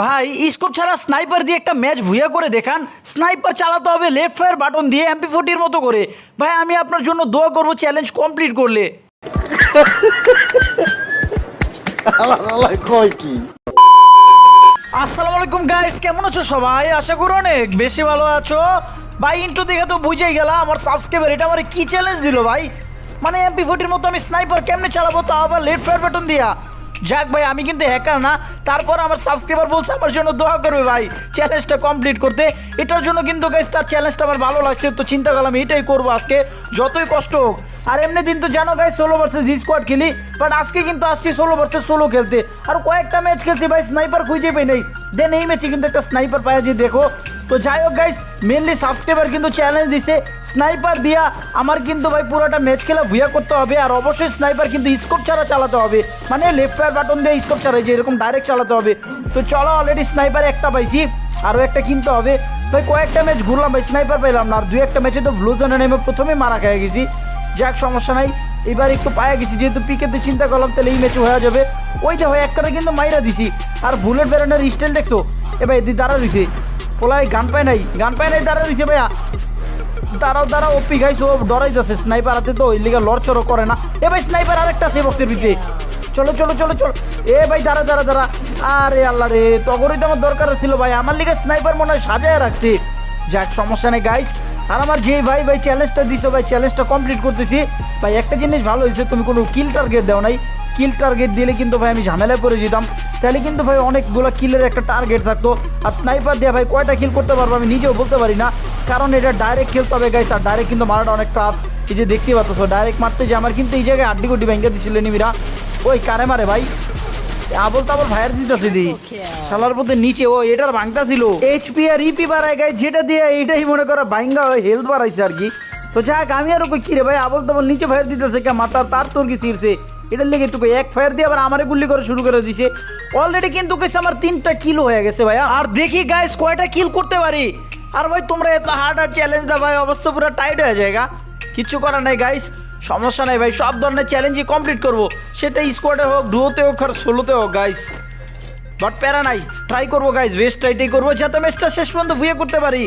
ভাই, স্কোপ ছাড়া স্নাইপার দিয়ে একটা ম্যাচ ভুইয়া করে দেখান। স্নাইপার চালাতে হবে লেফট ফায়ার বাটন দিয়ে এমপি ফোর্টির মতো করে। ভাই, আমি আপনার জন্য দোয়া করব চ্যালেঞ্জ কমপ্লিট করলে। কি আসসালামু আলাইকুম গাইস কেমন আছো সবাই? আশা করি অনেক বেশি ভালো আছো। ভাই ইন্ট্রো দেখে তো বুঝেই গেলাম, আমার সাবস্ক্রাইবার এটা আমার কি চ্যালেঞ্জ দিল ভাই? মানে এমপি ফোর্টির মতো আমি স্নাইপার কেমনে চালাবো তা আবার লেট ফায়ার বাটন দিয়া। যাক ভাই, আমি কিন্তু হ্যাকার না। তারপর আমার সাবস্ক্রাইবার বলছে, আমার জন্য দোয়া করবে ভাই। চ্যালেঞ্জটা কমপ্লিট করতে। এটার জন্য কিন্তু গাইস তার চ্যালেঞ্জটা আমার ভালো লাগছে। তো চিন্তা করলাম, এটাই করব আজকে, যতই কষ্ট হোক। আর এমনি দিন তো জানো গাইস ষোলো ভার্সেস স্কোয়াড খেলি বাট আজকে কিন্তু আসছি ষোলো ভার্সেস ষোলো খেলতে। আর কয়েকটা ম্যাচ খেলছি ভাই স্নাইপার খুঁজে পেয়ে নেই। দেন এই ম্যাচে কিন্তু একটা স্নাইপার পাওয়া যে দেখো। তো যাই হোক গাইস মেনলি সাবস্ক্রাইবার কিন্তু চ্যালেঞ্জ দিছে। স্নাইপার দিয়া আমার কিন্তু ভাই পুরোটা ম্যাচ খেলা ভুয়া করতে হবে আর অবশ্যই স্নাইপার কিন্তু স্কোপ ছাড়া চালাতে হবে। মানে লেফট ফায়ার বাটন দিয়ে স্কোপ ছাড়া যে এরকম ডাইরেক্ট চালাতে হবে। তো চলো অলরেডি স্নাইপার একটা পাইছি, আরও একটা কিনতে হবে। ভাই কয়েকটা ম্যাচ ঘুরলাম ভাই স্নাইপার পাইলাম না। আর দুই একটা ম্যাচে তো ব্লু জোনে নেমে প্রথমে মারা খেয়ে গেছি। যাক, সমস্যা নাই। এবার একটু পায়া গেছি, যেহেতু পিকেতে চিন্তা করলাম, তাহলে এই ম্যাচে হয়ে যাবে। ওইটা হয়ে একটা কিন্তু মাইরা দিছি। আর বুলেট বেরোনোর স্টাইল দেখছ? এ ভাই দাঁড়া দিছে পোলাই গান পায় নাই, গান পায় নাই দাঁড়া দিছে ভাইয়া। দাঁড়াও দাঁড়াও ওপি গাইস ও ডরাই যাচ্ছে স্নাইপার হাতে তো ওই লিগে লড়চড়ো করে না। এ ভাই, স্নাইপার আরেকটা সে বক্সের ভিতরে। চলো চলো চলো চলো। এ ভাই, দাঁড়া দাঁড়া দাঁড়া। আরে আল্লাহ রে, তগরই তো আমার দরকার ছিল ভাই। আমার লিগে স্নাইপার মনে হয় সাজায় রাখছি। যাক, সমস্যা নেই গাইস আর আমার যে ভাই ভাই চ্যালেঞ্জটা দিছো ভাই চ্যালেঞ্জটা কমপ্লিট করতেছি। ভাই, একটা জিনিস ভালো হয়েছে, তুমি কোনো কিল টার্গেট দাও নাই। কিল টার্গেট দিলে কিন্তু ভাই আমি ঝামেলায় পড়ে যেতাম। তাহলে কিন্তু ভাই অনেকগুলো কিলের একটা টার্গেট থাকতো। আর স্নাইপার দিয়ে ভাই কয়টা কিল করতে পারব আমি নিজেও বলতে পারি না। কারণ এটা ডাইরেক্ট খেলতে হবে গাইস আর ডাইরেক্ট কিন্তু মারাটা অনেক টাফ এই যে দেখতে পাচ্ছ ডাইরেক্ট মারতে যে আমার কিন্তু এই জায়গায় আড্ডি গুড্ডি ভেঙে দিছিল নিমিরা। ওই কারে মারে ভাই? আবল তাবল ভাইয়ের দিতেছে দি। শালার মধ্যে নিচে ও এটার ভাঙতা ছিল। এইচপি আর ইপি বাড়ায় গাই যেটা দিয়ে এইটাই মনে করো ভাঙ্গা হেলথ বাড়াইছে আর কি। তো যাক আমি আর ওকে কি রে ভাই আবল তাবল নিচে ফায়ার দিতেছে কে মাথা তার তোর কি ছিঁড়ছে? এটার লেগে একটু এক ফায়ার দিয়ে আবার আমারে গুল্লি করে শুরু করে দিছে। অলরেডি কিন্তু কেসে আমার তিনটা কিল হয়ে গেছে ভাই আর দেখি গাইস কয়টা কিল করতে পারি। আর ভাই, তোমরা এত হার্ড আর চ্যালেঞ্জ দা ভাই, অবস্থা পুরো টাইট হয়ে যায়গা কিচ্ছু করার নাই গাইস সমস্যা নাই ভাই, সব ধরনের চ্যালেঞ্জই কমপ্লিট করব। সেটা স্কোয়াডে হোক ডুয়োতে হোক আর ষোলোতে হোক গাইস বাট প্যারা নাই ট্রাই করব গাইস বেস্ট ট্রাইটাই করব, যাতে ম্যাচটা শেষ পর্যন্ত বুয়ে করতে পারি।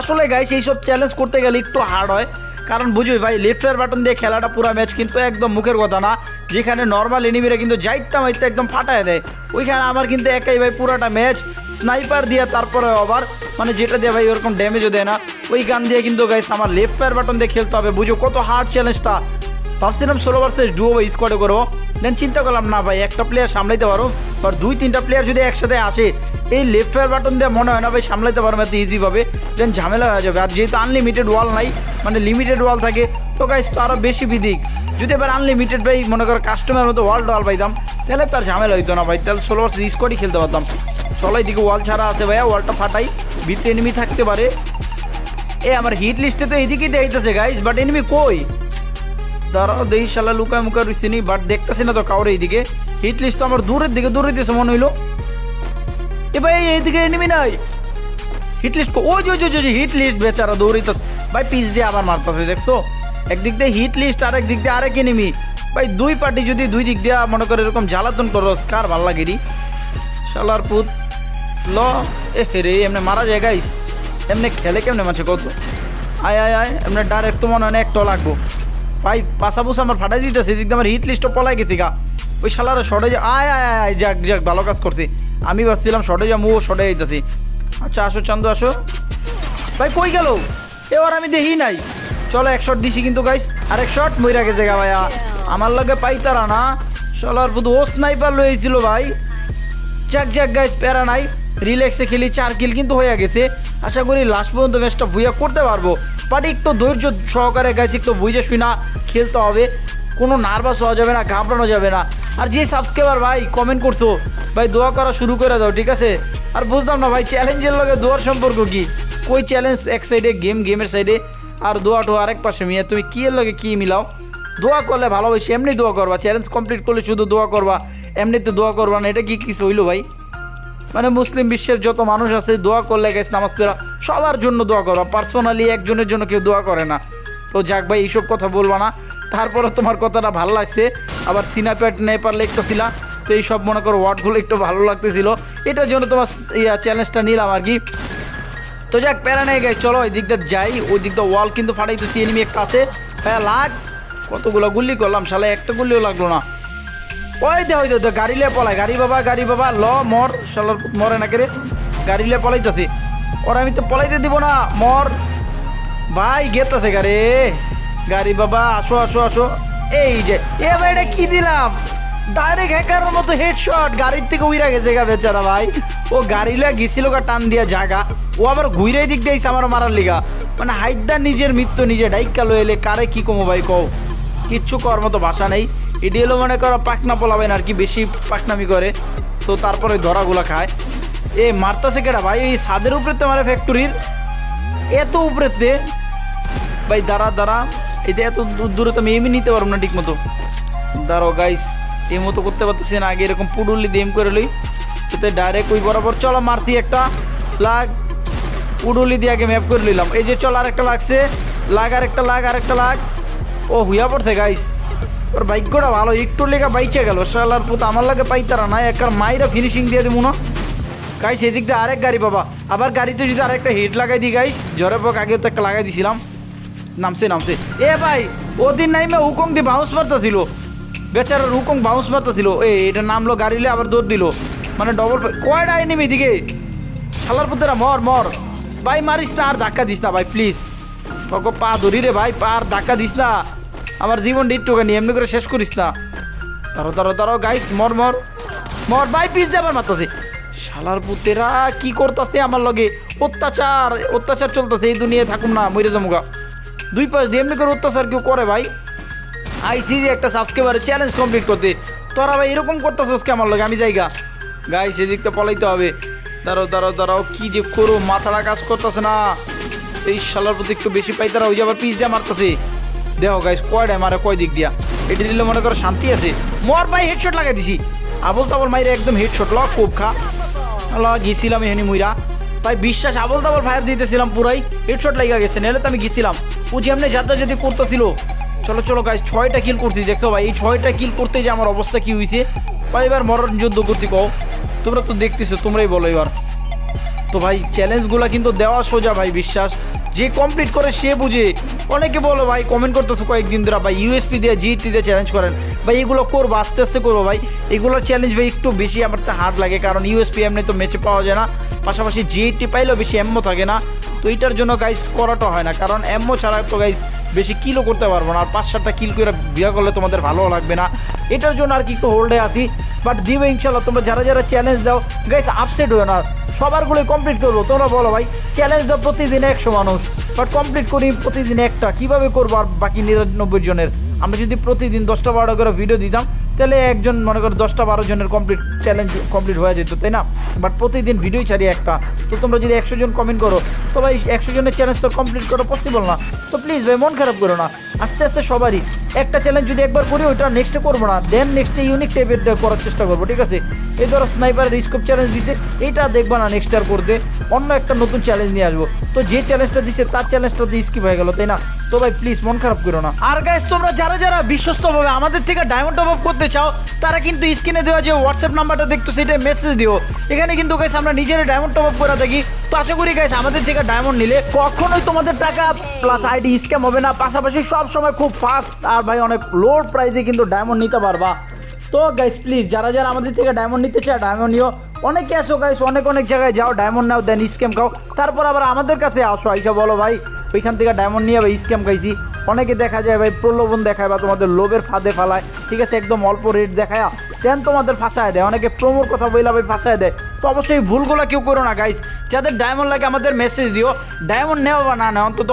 আসলে গাইস এইসব চ্যালেঞ্জ করতে গেলে একটু হার্ড হয়। কারণ বুঝুই ভাই লেফটের বাটন দিয়ে খেলাটা পুরো ম্যাচ কিন্তু একদম মুখের কথা না। যেখানে নর্মাল এনিমিরা কিন্তু যাইতে মাইতে একদম ফাটায় দেয়। ওইখানে আমার কিন্তু একাই ভাই পুরাটা ম্যাচ স্নাইপার দিয়ে তারপরে আবার মানে যেটা দিয়ে ভাই ওরকম ড্যামেজও দেয় না। ওই গান দিয়ে কিন্তু গাইস আমার লেফট ফায়ার বাটন দিয়ে খেলতে হবে। বুঝো কত হার্ড চ্যালেঞ্জটা ভাবছিলাম ষোলো ভার্সেস ডুও বা স্কোয়াডে করব। দেন চিন্তা করলাম, না ভাই, একটা প্লেয়ার সামলাইতে পারো আর দুই, তিনটা প্লেয়ার যদি একসাথে আসে, এই লেফট ফায়ার বাটন দিয়ে মনে হয় না ভাই সামলাইতে পারব এত ইজিভাবে দেন ঝামেলা হয়ে যাবে। আর যেহেতু আনলিমিটেড ওয়াল নাই মানে লিমিটেড ওয়াল থাকে, তো গাইস তো আরও বেশি বিদিক। যদি এবার আনলিমিটেড ভাই, মনে করো কাস্টমার মতো ওয়াল ওয়াল পাইতাম, তাহলে তার ঝামেলা হইতো না ভাই। তাহলে ষোলো ভার্সেস স্কোয়াডই খেলতে পারতাম। চলো এইদিকে ওয়াল ছাড়া আছে ভাইয়া ওয়ালটা ফাটাই। ভিতরে এনিমি থাকতে পারে। এ, আমার হিট লিস্টে তো এইদিকেই দেখাইতেছে গাইস বাট এনিমি কই? দাঁড়াও দেহি শালা লুকায় মুকা রইছি নি, বাট দেখতেছি না তো কাউরে এইদিকে। হিট লিস্ট তো আমার দূরের দিকে দূরে দিয়েছে মনে হইল। এ ভাই এইদিকে এনিমি নাই। হিট লিস্ট ওই যে ওই যে হিট লিস্ট বেচারা দৌড়িতেছে ভাই পিস দিয়ে আবার মারতেছে, দেখছ? একদিক দিয়ে হিট লিস্ট আর একদিক দিয়ে আরেক এনিমি ভাই, দুই পার্টি যদি দুই দিক দিয়ে মনে করে এরকম জ্বালাতন করো, কার ভালো লাগেরি শালার পুত। ল। এ রে, এমনি মারা যায় গাইস এমনি খেলে কেমনে মাছে কত? আয় আয় আয়, এমনি ডাইরেক্ট তো মনে হয় একটা লাগবো। ভাই পাশা পুসা আমার ফাটাই দিতেছে, এদিক আমার হিট লিস্টও পলাই গেছি গা। ওই শালারা শর্টে যা আয় আয় আয়, যাক যাক, ভালো কাজ করছি। আমি ভাবছিলাম শর্টে যা মুও শর্টে যাইতেছি আচ্ছা আসো চান্দু, আসো। ভাই, কই গেল? এবার আমি দেখি নাই। চলো, এক শট দিছি কিন্তু গাইস আর এক শট মইরা গেছে গা, ভাইয়া। আমার লগে পাই পাইতারা না। চলার বুধ ও স্নাইপার লইছিল ভাই। যাক যাক গাইস প্যারা নাই। রিল্যাক্সে খেলি, চার কিল কিন্তু হয়ে গেছে। আশা করি লাস্ট পর্যন্ত ম্যাচটা ভুইয়া করতে পারব। বাট একটু ধৈর্য সহকারে গাইছে একটু বুঝে শুনা খেলতে হবে। কোনো নার্ভাস হওয়া যাবে না, ঘাবড়ানো যাবে না। আর যে সাবস্ক্রাইবার ভাই কমেন্ট করছ, ভাই দোয়া করা শুরু করে দাও, ঠিক আছে? আর বুঝলাম না ভাই চ্যালেঞ্জের লগে দোয়ার সম্পর্ক কি? কই চ্যালেঞ্জ এক সাইডে গেম গেমের সাইডে আর দোয়া টো আরেক পাশে মিয়া, তুমি কি এর লগে কী মিলাও? দোয়া করলে ভালোবাসি এমনি দোয়া করবা চ্যালেঞ্জ কমপ্লিট করলে শুধু দোয়া করবা, এমনিতে দোয়া করবা না, এটা কি কিছু হইল ভাই? মানে মুসলিম বিশ্বের যত মানুষ আছে, দোয়া করলে গেছে নামাজ পড়া সবার জন্য দোয়া করবা পার্সোনালি একজনের জন্য কেউ দোয়া করে না। তো যাক ভাই, এইসব কথা বলবা না। তারপরে তোমার কথাটা ভালো লাগছে। আবার সিনা প্যাট নেই পারলে একটু ছিলা। তো এইসব মনে করো ওয়ার্ডগুলো একটু ভালো লাগতেছিল। এটার জন্য তোমার ইয়া চ্যালেঞ্জটা নিলাম আর কি। তো যাক, প্যারা নেই গাই চলো ওই দিকটা যাই। ওই দিকটা ওয়াল কিন্তু ফাটাইতেছি এনিমি একটা আছে। হ্যাঁ লাগ। কতগুলো গুলি করলাম, শালা একটা গুলিও লাগল না। ওই দে ওই দে গাড়ি লে পলাই। গাড়ি বাবা গাড়ি বাবা, ল, মর শালার মরে না কেরে গাড়ি লে পলাইতেছি। ওরা আমি তো পলাইতে দিব না, মর। ভাই গেতাছে গাড়ি গাড়ি বাবা, আসো আসো আসো। এই যে, এ ভাই, এটা কি দিলাম? ডাইরেক্ট হ্যাকারের মতো হেডশট গাড়ির থেকে উইরা গেছে গা বেচারা ভাই। ও গাড়ি লয়ে গেছিল গা, টান দিয়া জায়গা ও আবার ঘুরে দিক দিয়েছে আমার মারার লিগা। মানে হাইদার নিজের মৃত্যু নিজে ডাইকা এলে, কারে কি কমো ভাই কও? কিচ্ছু করার মতো ভাষা নেই। এটি হলো মনে করো পাকনা পোলাবেন আর কি, বেশি পাকনামি করে। তো তারপরে ধরাগুলা খায়। এ, মারতাছে কেটা ভাই? এই ছাদের উপরে তো মারে ফ্যাক্টরির এত উপরেতে ভাই, দাঁড়া দাঁড়া। এটা এত দূর তো আমি এমনি নিতে পারব না ঠিক মতো দাঁড়াও গাইস এই মতো করতে পারতেছি না। আগে এরকম পুডুলি দিয়ে এম করে লই। তো ডাইরেক্ট ওই বরাবর, চলো, মারছি একটা। লাগ। পুডুলি দিয়ে আগে ম্যাপ করে নিলাম এই যে চল, আরেকটা লাগছে। লাগ আর একটা লাগ আর একটা লাগ। ও, হুইয়া পড়ছে গাইস ওর বাইকটা ভালো একটু লেখা বাইচে গেল। শালার পুত, আমার লাগে পাইতারা না একার মাইরা ফিনিশিং দিয়ে দিব না। গাইস এদিক দিয়ে আরেক গাড়ি বাবা আবার গাড়িতে যদি আরেকটা হিট লাগাই দিই গাইস জ্বরে পোক আগেও তো একটা লাগাই দিছিলাম। নামছে নামছে। এ ভাই, ওদিন নাইমে উকং দিয়ে বাউন্স মারতেছিল। বেচারা হুকং বাউন্স মারতা ছিল এ, এটা নামলো গাড়িলে আবার দৌড় দিল। মানে ডবল কয়টা আইনি এদিকে? শালার পুতেরা, মর মর। ভাই, মারিস না, আর ধাক্কা দিস না, ভাই প্লিজ তোকে পা ধরি রে ভাই, পা আর ধাক্কা দিস না। আমার জীবন একটুখানি এমনি করে শেষ করিস না। তারো তারো তারো গাইস মর মর। মর, ভাই পিস দিয়ে আবার মারতাছে। শালার পুতেরা কি করতেছে আমার লগে? অত্যাচার অত্যাচার চলতেছে, এই দুনিয়ায় থাকুম না, মরে যামুগা দুই পাশ দিয়ে এমনি করে অত্যাচার কেউ করে, ভাই। আইসি যে একটা সাবস্ক্রাইবারের চ্যালেঞ্জ কমপ্লিট করতে। তোরা ভাই এরকম করতেছিস কে আমার লগে, আমি যাইগা। গাই সেদিকটা পলাইতে হবে। দাঁড়াও দাঁড়াও দাঁড়াও, কি যে করো, মাথাটা কাজ করতেছে না। এই শালার প্রতি একটু বেশি পাই তারা ওই যে আবার পিস দিয়ে মারতেছে। দেখো গাইস কয়টায় মারে, কয় দিক দিয়া? এটি দিলে মনে করো শান্তি আছে। মর ভাই হেডশট লাগাই দিছি। আবল তাবল মাইরে একদম হেডশট ল, খুব খা। ল, গেছিলাম এখানে মুইরা। ভাই, বিশ্বাস আবল তাবল ফায়ার দিতেছিলাম পুরাই। হেডশট লাগা গেছে নাহলে তো আমি গেছিলাম। ও যে এমনি যাতে যদি করতেছিল। চলো চলো গাইস ছয়টা কিল করছি, দেখছ ভাই? এই ছয়টা কিল করতে যে আমার অবস্থা কি হয়েছে ভাই, এবার মরণ যুদ্ধ করছি, কও। তোমরা তো দেখতেছো, তোমরাই বলো এবার। তো ভাই চ্যালেঞ্জগুলো কিন্তু দেওয়া সোজা ভাই, বিশ্বাস। যে কমপ্লিট করে সে বুঝে। অনেকে বলো ভাই কমেন্ট করতেছো কয়েকদিন ধরে, ভাই ইউএসপি দিয়ে জিটি দিয়ে চ্যালেঞ্জ করেন। ভাই, এগুলো করব, আস্তে আস্তে করব ভাই। এগুলো চ্যালেঞ্জ ভাই একটু বেশি আমার তো হার্ড লাগে, কারণ ইউএসপি এমনি তো ম্যাচে পাওয়া যায় না। পাশাপাশি জিটি পাইলেও বেশি এম্মো থাকে না। তো এইটার জন্য গাইস করাটা হয় না, কারণ এম্মো ছাড়া তো গাইস বেশি কিলও করতে পারব না। আর পাঁচ সাতটা কিল করে বিয়া করলে তোমাদের ভালো লাগবে না। এটার জন্য আর কি একটু হোল্ডে আসি বাট দিবে ইনশাল্লাহ, তোমরা যারা যারা চ্যালেঞ্জ দাও গাইস আপসেট হয়ে না। সবারগুলো কমপ্লিট করব। তোমরা বলো ভাই চ্যালেঞ্জ প্রতিদিন একশো মানুষ বাট কমপ্লিট করি প্রতিদিন একটা। কীভাবে করব আর বাকি নিরানব্বই জনের? আমরা যদি প্রতিদিন দশটা বারোটা করে ভিডিও দিতাম, তাহলে একজন, মনে করো দশটা বারো জনের কমপ্লিট চ্যালেঞ্জ কমপ্লিট হয়ে যেত, তাই না? বাট প্রতিদিন ভিডিওই ছাড়ি একটা। তো তোমরা যদি একশো জন কমেন্ট করো, তো ভাই একশো জনের চ্যালেঞ্জ তো কমপ্লিট করা পসিবল না। তো প্লিজ ভাই, মন খারাপ করো না। আস্তে আস্তে সবারই। একটা চ্যালেঞ্জ যদি একবার করি, ওইটা নেক্সটে করব না। দেন নেক্সটে ইউনিক টাইপের করার চেষ্টা করব, ঠিক আছে? এই ধরো স্নাইপারের স্কোপ চ্যালেঞ্জ দিছে এইটা দেখবা না নেক্সট আর করতে। অন্য একটা নতুন চ্যালেঞ্জ নিয়ে আসব। তো যে চ্যালেঞ্জটা দিছে, তার চ্যালেঞ্জটা দিয়ে স্কিপ হয়ে গেল, তাই না? তো ভাই প্লিজ মন খারাপ করো না। আর গাইস তোমরা যারা যারা বিশ্বস্তভাবে আমাদের থেকে ডায়মন্ড টপ আপ করতে চাও, তারা কিন্তু স্ক্রিনে দেওয়া যে হোয়াটসঅ্যাপ নাম্বারটা দেখতো সেটা মেসেজ দিও। এখানে কিন্তু গাইস আমরা নিজেরা ডায়মন্ড টপ আপ করে থাকি। তো আশা করি গাইস আমাদের থেকে ডায়মন্ড নিলে কখনোই তোমাদের টাকা প্লাস আইডি স্ক্যাম হবে না। পাশাপাশি সব সময় খুব ফাস্ট আর ভাই অনেক লোড প্রাইসে কিন্তু ডায়মন্ড নিতে পারবা। তো গাইস প্লিজ যারা যারা আমাদের থেকে ডায়মন্ড নিতে চায় ডায়মন্ড নিও। অনেকে আসো গাইস অনেক অনেক জায়গায় যাও ডায়মন্ড নাও দেন স্ক্যাম খাও। তারপর আবার আমাদের কাছে আসো, আইসা বলো ভাই, ওইখান থেকে ডায়মন্ড নিয়ে ভাই স্ক্যাম খাইছি। অনেকে দেখা যায় ভাই প্রলোভন দেখায় বা তোমাদের লোভের ফাঁদে ফালায়। ঠিক আছে, একদম অল্প রেট দেখায় দেন তোমাদের ফাঁসায় দেয়, অনেকে প্রোমোর কথা বইলা ভাই ফাঁসায় দেয়। তো অবশ্যই ভুলগুলো কেউ করো না গাইস যাদের ডায়মন্ড লাগে আমাদের মেসেজ দিও। ডায়মন্ড নেও বা না নেও, অন্তত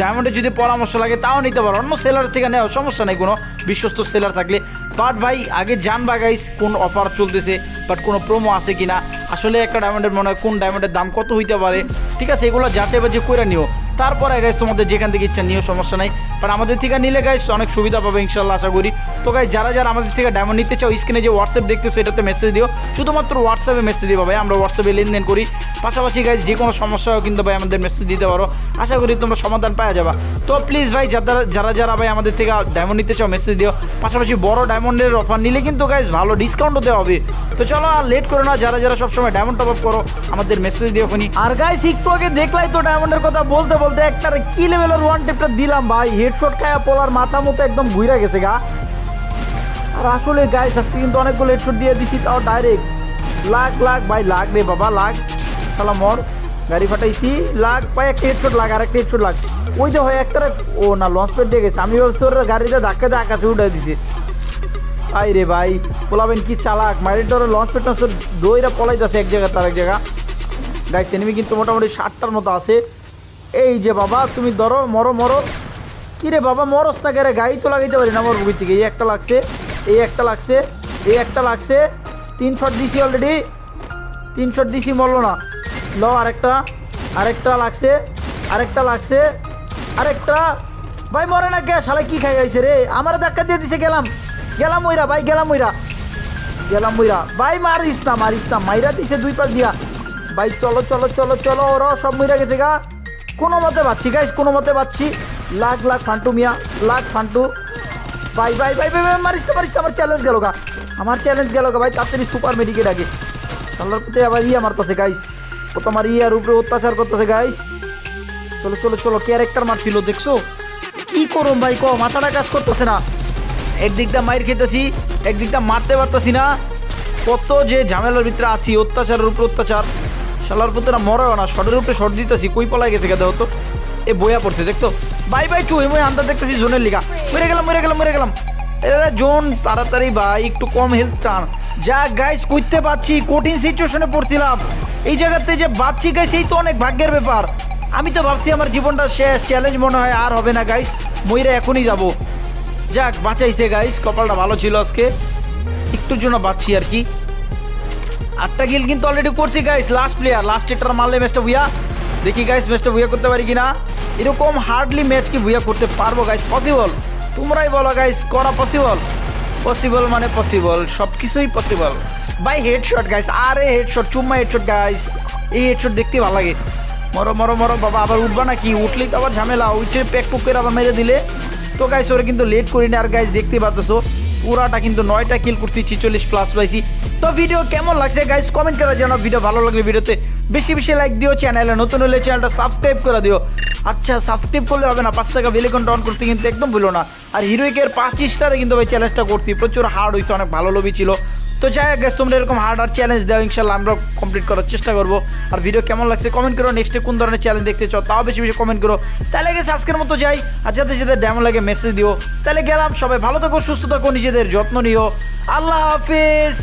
ডায়মন্ডে যদি পরামর্শ লাগে, তাও নিতে পারো। অন্য সেলার থেকে নেও, সমস্যা নেই কোনো বিশ্বস্ত সেলার থাকলে। বাট ভাই, আগে জানবা গাইস কোন অফার চলতেছে বাট কোনো প্রোমো আছে কি না আসলে একটা ডায়মন্ডের মনে হয় কোন ডায়মন্ডের দাম কত হইতে পারে। ঠিক আছে, এগুলো যাচাই বাজে করে নিও। তারপরে গাইস তোমাদের যেখান থেকে ইচ্ছা নিয়েও সমস্যা নাই। বাট আমাদের থেকে নিলে গাইস অনেক সুবিধা পাবে ইনশাল্লাহ, আশা করি। তো গাইস যারা যারা আমাদের থেকে ডায়মন্ড নিতে চাও স্ক্রিনে যে হোয়াটসঅ্যাপ দেখতেছো, এটাতে মেসেজ দিও। শুধুমাত্র হোয়াটসঅ্যাপে মেসেজ দিও ভাই, আমরা হোয়াটসঅ্যাপে লেনদেন করি। পাশাপাশি গাইস যে কোনো সমস্যাও কিন্তু ভাই আমাদের মেসেজ দিতে পারো। আশা করি তোমরা সমাধান পাওয়া যাবা। তো প্লিজ ভাই, যারা যারা যারা ভাই আমাদের থেকে ডায়মন্ড নিতে চাও মেসেজ দিও। পাশাপাশি বড় ডায়মন্ডের অফার নিলে কিন্তু গাইস ভালো ডিসকাউন্টও দেওয়া হবে। তো চলো আর লেট করো না, যারা যারা সবসময় ডায়মন্ড টপ আপ করো, আমাদের মেসেজ দিও আর গাইস একটু আগে দেখলাই তো ডায়মন্ডের কথা বলতে বলতে একটা কি লেভেলের ওয়ান টিপটা দিলাম ভাই? হেডশট খায়া পোলার মাথা মতো একদম ঘুরে গেছে গা। আর আসলে গাইস আজকে কিন্তু অনেকগুলো হেডশট দিয়ে দিছি, তাও ডাইরেক্ট লাখ লাখ, ভাই, লাখ রে বাবা, লাখ। শালা মর, গাড়ি ফাটাইছি, লাখ, ভাই, একটা হেডশট লাগ, আর একটা হেডশট লাখ ওই যে হয় একটা ও না লঞ্চ প্যাড দিয়ে গেছে। আমি ভাবছি ওর গাড়িটা ধাক্কা দিয়ে আকাশে উঠে দিছে। আই রে ভাই পোলাবেন কি চালাক। মাইরের ডরে লঞ্চ প্যাড দইরা পলাইতেছে এক জায়গা তার এক জায়গা। গাইস এনিমি কিন্তু মোটামুটি ষাটটার মতো আছে। এই যে বাবা, তুমি ধরো, মরো মরো। কি রে বাবা, মরস না রে গাড়ি তো লাগাইতে পারি না আমার বুকের থেকে এই একটা লাগছে, এই একটা লাগছে, এই একটা লাগছে। তিন শট দিছি অলরেডি তিন শট দিছি, মরলো না। ল আরেকটা আরেকটা লাগছে আরেকটা লাগছে, আরেকটা। ভাই, মরে না কে? শালা, কি খাই গাইছে রে? আমার ধাক্কা দিয়ে দিছে, গেলাম। গেলাম ওইরা ভাই, গেলাম ওইরা গেলাম ওইরা ভাই, মারিস না মারিস না। মাইরা দিছে দুই পাশ দিয়া। ভাই, চলো চলো চলো চলো ওরা সব মইরা গেছে গা। কোনো মতে পাচ্ছি গাইস কোনো মতে পাচ্ছি। লাখ লাখ ফান্টু মিয়া লাখ ফান্টু। ভাই ভাই ভাই ভাই ভাই, মারিস মারিস আমার চ্যালেঞ্জ গেল গা। আমার চ্যালেঞ্জ গেল গা ভাই তাড়াতাড়ি সুপার মেডিকেট আগে। আল্লাহর প্রতি আবার ইয়ে মারতেছে গাইস ও তোমার ইয়ার উপরে অত্যাচার করতেছে গাইস চলো চলো চলো ক্যারেক্টার মারছিল দেখছ? কি করুম ভাই ক মাথাটা কাজ করতেছে না। একদিকটা মাইর খেতেছি একদিকটা মারতে পারতেছি না। কত যে ঝামেলার ভিতরে আছি অত্যাচারের উপর অত্যাচার। শালার পুতরা মরেও না, শটের উপরে শট দিতেছি, কই পলাই গেছে গেদা হতো এ বইয়া পড়ছে, দেখছ? বাই বাই, চুই, মই আন্দা দেখতেছি জোনের লিগা। মরে গেলাম মরে গেলাম মরে গেলাম। এরা জোন, তাড়াতাড়ি ভাই, একটু কম হেলথ টান। যা গাইস করতে পারছি, কঠিন সিচুয়েশনে পড়ছিলাম। এই জায়গাতে যে বাচ্চি গাইস এই তো অনেক ভাগ্যের ব্যাপার। আমি তো ভাবছি আমার জীবনটা শেষ চ্যালেঞ্জ মনে হয় আর হবে না গাইস মইরা এখনই যাব। যাক, বাঁচাইছে গাইস কপালটা ভালো ছিল আজকে। একটুর জন্য বাঁচছি আর কি। আটটা গিল কিন্তু অলরেডি করছি গাইস লাস্ট প্লেয়ার লাস্ট এটার মারলে ম্যাচটা ভুইয়া দেখি গাইস ম্যাচটা ভুইয়া করতে পারি কিনা? এরকম হার্ডলি ম্যাচ কি ভুইয়া করতে পারব গাইস পসিবল তোমরাই বলো গাইস করা পসিবল পসিবল মানে পসিবল সব কিছুই পসিবল বাই হেডশট গাইস আরে হেডশট চুম্মা হেডশট গাইস এই হেডশট দেখতে ভালো লাগে। মরো মরো মরো, বাবা, আবার উঠবা নাকি? উঠলেই তো আবার ঝামেলা, উঠে প্যাক পুক করে আবার মেরে দিলে। তো গাইস ওরা কিন্তু লেট করিনি, আর গাইস দেখতে পাচ্ছ পুরাটা কিন্তু নয়টা কিল করছি, ছিচল্লিশ প্লাস পাইছি। তো ভিডিও কেমন লাগছে গাইজ কমেন্ট করে জানাও। ভিডিও ভালো লাগলে ভিডিওতে বেশি বেশি লাইক দিও চ্যানেলে নতুন হলে চ্যানেলটা সাবস্ক্রাইব করে দিও। আচ্ছা সাবস্ক্রাইব করলে হবে না, পাঁচ টাকা বেলিকনটা অন করতে কিন্তু একদম ভুলো না। আর হিরোইকের পাঁচ স্টারে কিন্তু ভাই চ্যালেঞ্জটা করছি। প্রচুর হার্ড হয়েছে অনেক ভালো লবি ছিল। তো যাই হোক তোমরা এরকম হার্ড আর চ্যালেঞ্জ দেওয়া ইনশাল্লাহ আমরা কমপ্লিট করার চেষ্টা করব। আর ভিডিও কেমন লাগছে কমেন্ট করো নেক্সটে কোন ধরনের চ্যালেঞ্জ দেখতে চাও তাও বেশি বেশি কমেন্ট করো। তাহলে গেছে আজকের মতো যাই। আর যাতে যাতে ডেমো লাগে মেসেজ দিও। তাহলে গেলাম, সবাই ভালো থাকো, সুস্থ থাকো, নিজেদের যত্ন নিও। আল্লাহ হাফিজ!